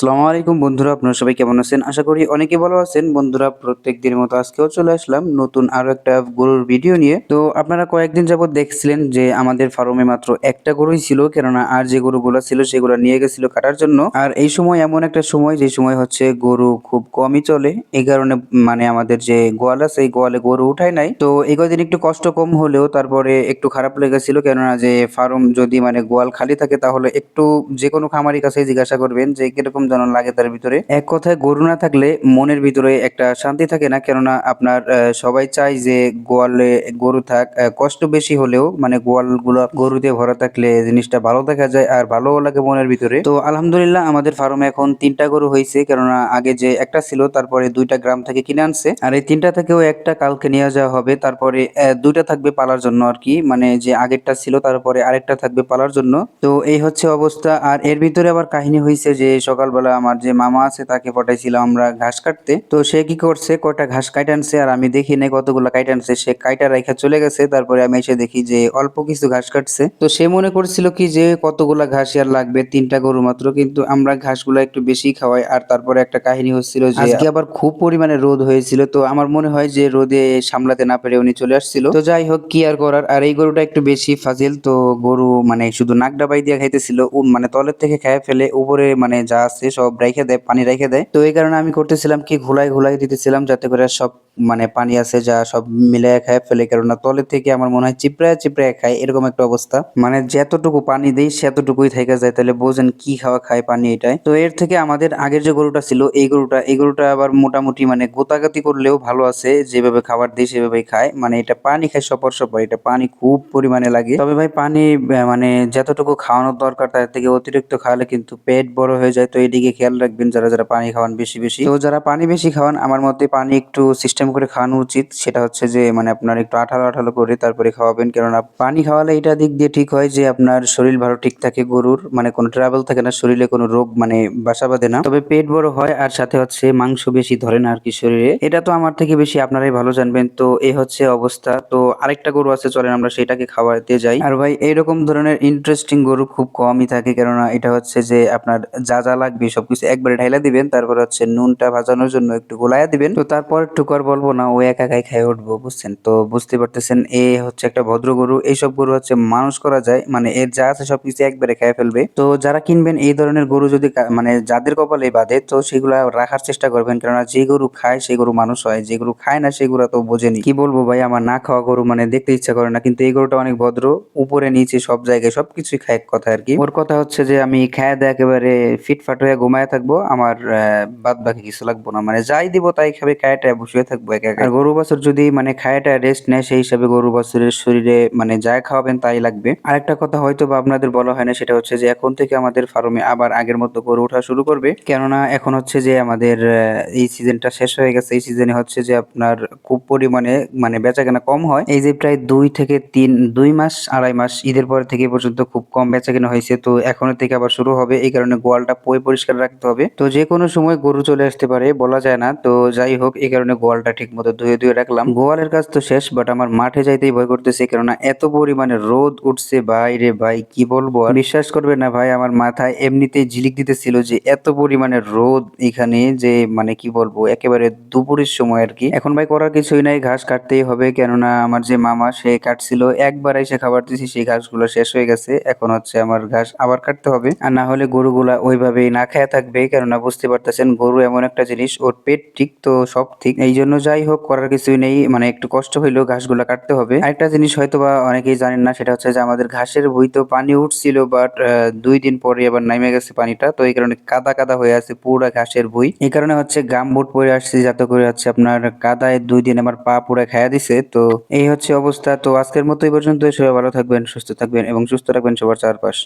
আসসালামু আলাইকুম বন্ধুরা, আপনারা সবাই কেমন আছেন? আশা করি অনেকে ভালো আছেন। বন্ধুরা প্রত্যেক দিনের মতো আজকেও চলে আসলাম নতুন আরও একটা গরুর ভিডিও নিয়ে। তো আপনারা কয়েকদিন যাবত দেখছিলেন যে আমাদের ফার্মে মাত্র একটা গরুই ছিল, কেননা আর যে গরুগুলো ছিল সেগুলো নিয়ে গেছিল কাটার জন্য। আর এই সময় এমন একটা সময়, যে সময় হচ্ছে গরু খুব কমই চলে। এই কারণে মানে আমাদের যে গোয়াল আছে, এই গোয়ালে গরু উঠায় নাই। তো এই কদিন একটু কষ্ট কম হলেও তারপরে একটু খারাপ লেগেছিল, কেননা যে ফার্ম যদি মানে গোয়াল খালি থাকে, তাহলে একটু যে কোনো খামারি কাছে জিজ্ঞাসা করবেন যে কীরকম যেন লাগে তার ভিতরে। এক কথায় গরু না থাকলে মনের ভিতরে একটা শান্তি থাকে না, কেননা আপনার সবাই চায় যে গোয়ালে গরু থাক কষ্ট বেশি হলেও মানে গোয়ালগুলো গরু দিয়ে ভরা থাকলে জিনিসটা ভালো দেখা যায় আর ভালো লাগে মনের ভিতরে। তো আলহামদুলিল্লাহ আমাদের ফার্মে এখন তিনটা গরু হয়েছে, কেননা আগে যে একটা ছিল, তারপরে দুইটা গ্রাম থেকে কিনে আনছে। আর এই তিনটা থেকেও একটা কালকে নিয়ে যাওয়া হবে, তারপরে দুইটা থাকবে পালার জন্য আর কি মানে যে আগেরটা ছিল, তারপরে আরেকটা থাকবে পালার জন্য। তো এই হচ্ছে অবস্থা, আর এর ভিতরে আবার কাহিনী হয়েছে যে সকালবেলা আমার যে মামা আছে তাকে পটাইছিলাম আমরা ঘাস কাটতে। তো সে কি করছে কয়টা ঘাস কাইটে আনছে আর আমি দেখি নাই কতগুলো কাইটে আনছে সে কাইটা রেখা চলে গেছে তারপরে আমি এসে দেখি যে অল্প কিছু ঘাস কাটছে। তো সে মনে করছিল কি যে কতগুলা ঘাস আর লাগবে তিনটা গরু মাত্র কিন্তু আমরা ঘাসগুলো একটু বেশি খাওয়াই। আর তারপরে একটা কাহিনী হচ্ছিল যে আজকে আবার খুব পরিমাণে রোদ হয়েছিল তো আমার মনে হয় যে রোদে সামলাতে না পেরে উনি চলে আসছিল। তো যাই হোক কি আর করার? আর এই গরুটা একটু বেশি ফাজিল তো গরু মানে শুধু নাক ডাবাই দিয়ে খাইতেছিল মানে তলের থেকে খেয়ে ফেলে উপরে মানে যা আছে সব রেখে দেয় পানি রেখে দেয় তো এই কারণে আমি করতেছিলাম কি, ঘুলাই ঘুলাই দিতেছিলাম যাতে করে সব মানে পানি আছে যা সব মিলে খায় ফেলে, কেননা তলের থেকে আমার মনে হয় চিপড়ায় চিপড়ায় খায়, এরকম একটা অবস্থা। মানে যতটুকু পানি দেই সেতটুকুই থেকে যায়, তাহলে বোঝেন কি খাওয়া খায় পানি এটাই তো এর থেকে আমাদের আগের যে গরুটা ছিল, এই গরুটা এই গরুটা আবার মোটামুটি মানে গোতাগাতি করলেও ভালো আছে, যেভাবে খাবার দিই সেভাবেই খায়। মানে এটা পানি খায় সপর সপর, এটা পানি খুব পরিমাণে লাগে। তবে ভাই পানি মানে যতটুকু খাওয়ানোর দরকার, তার থেকে অতিরিক্ত খাওয়ালে কিন্তু পেট বড় হয়ে যায়। তো এদিকে খেয়াল রাখবেন, যারা যারা পানি খাওয়ান বেশি বেশি। তো যারা পানি বেশি খাওয়ান, আমার মতে পানি একটু সিস্টেম করে খাওয়ানো উচিত। সেটা হচ্ছে যে মানে আপনার একটু আঠালো আঠালো করে তারপরে খাওয়াবেন। কেননা পানি খাওয়ালে এটা দিক দিয়ে ঠিক হয় যে, আপনার শরীর ভালো ঠিক থাকে গরুর। মানে কোনো ট্রাভেল থাকে না, শরীরে কোনো রোগ মানে বাসা বাঁধে না। তবে পেট বড় হয় আর সাথে হচ্ছে মাংস বেশি ধরে না আর কি শরীরে। এটা তো আমার থেকে বেশি আপনারাই ভালো জানবেন। তো এই হচ্ছে অবস্থা। তো আরেকটা গরু আছে, চলেন আমরা সেটাকে খাওয়াতে যাই। আর ভাই, এইরকম ধরনের ইন্টারেস্টিং গরু খুব কমই থাকে। কেননা এটা হচ্ছে যে, আপনার যা যা লাগবে সবকিছু একবারে ঢাইলা দিবেন। তারপর হচ্ছে নুনটা ভাজানোর জন্য একটু গোলায়া দিবেন। তো তারপর একটু কর বলব না, ও একা একাই খাই উঠবো, বুঝছেন? তো বুঝতে পারতেছেন, এ হচ্ছে একটা ভদ্র গরু, এইসব গরু হচ্ছে মানুষ করা যায় মানে এর যা আছে সবকিছু একবারে খেয়ে ফেলবে। তো যারা কিনবেন এই ধরনের গরু যদি মানে যাদের কপালে বাঁধে, তো সেগুলা রাখার চেষ্টা করবেন, কেননা যে গরু খায় সেই গরু মানুষ হয়, যে গরু খায় না সেগুলো তো বোঝেনি। কি বলব ভাই, আমার না খাওয়া গরু মানে দেখতে ইচ্ছা করে না, কিন্তু এই গরুটা অনেক ভদ্র, উপরে, নিচে, সব জায়গায় সবকিছুই খায় কথা আর কি। ওর কথা হচ্ছে যে আমি খায় দিয়ে একেবারে ফিটফাট হয়ে ঘুমায় থাকব, আমার বাদ বাকি কিছু লাগবো না মানে যাই দিব তাই খাবে খায়াটা বসে থাকব। একা আর গরু বাছুর যদি মানে খায়াটা রেস্ট নেয়, সেই হিসাবে গরু বাছুরের শরীরে মানে যা খাওয়াবেন তাই লাগবে। আরেকটা কথা হয়তো বা আপনাদের বলা হয় না, সেটা হচ্ছে যে এখন থেকে আমাদের ফার্মে আবার আগের মতো গরু ওঠা শুরু করবে। কেননা এখন হচ্ছে যে আমাদের এই সিজনটা শেষ হয়ে গেছে। এই সিজনে হচ্ছে যে আপনার খুব পরিমাণে মানে বেচাকেনা কম হয়। এই যে প্রায় দুই থেকে তিন, দুই মাস, আড়াই মাস, ঈদের পর থেকে পর্যন্ত খুব কম বেচাকেনা হয়েছে। তো এখনের থেকে আবার শুরু হবে। এই কারণে গোয়ালটা পয় পরিষ্কার রাখতে হবে। তো যে কোনো সময় গরু চলে আসতে পারে, বলা যায় না। তো যাই হোক, এই কারণে গোয়ালটা ঠিক মতো ধুয়ে ধুয়ে রাখলাম। গোয়ালের কাজ তো শেষ বাট আমার মাঠে যাইতেই ভয় করতেছে, কেননা এত পরিমাণে রোদ উঠছে। বাইরে ভাই, কি বলব আর? বিশ্বাস করবে না ভাই, আমার মাথায় এমনিতেই ঝিলিক দিতেছিল যে এত পরিমাণে রোদ এখানে যে মানে কি বলব, একেবারে দুপুরের সময় আর কি। এখন ভাই করার কিছুই নাই, ঘাস কাটতেই হবে, কেননা আমার যে মামা, সে কাটছিল, একবার এসে খাবার দিয়েছি, সেই ঘাসগুলো শেষ হয়ে গেছে। এখন হচ্ছে আমার ঘাস আবার কাটতে হবে। আর না হলে গরুগুলা ওইভাবেই না খেয়ে থাকবে, কেননা বুঝতে পারতেছেন, গরু এমন একটা জিনিস, ওর পেট ঠিক তো সব ঠিক এই জন্য যাই হোক, করার কিছুই নেই। মানে একটু কষ্ট হইলেও ঘাসগুলা কাটতে হবে। আরেকটা জিনিস হয়তো বা অনেকেই জানেন না, সেটা হচ্ছে যে আমাদের ঘাসের ভুই তো পানি উঠছিল বাট দুই দিন পরে আবার নামে গেছে পানিটা। তো এই কারণে কাদা কাদা হয়ে আছে পুরা ঘাসের ভুই। এই কারণে হচ্ছে গাম বুট পরে আসছে, যাতে করে হচ্ছে আপনার কাদায় দুই দিন আমার পা পুরা খায়া দিছে। তো এই হচ্ছে অবস্থা। তো আজকের মতো এই পর্যন্ত সবাই ভালো থাকবেন, সুস্থ থাকবেন এবং সুস্থ রাখবেন সবার চারপাশ।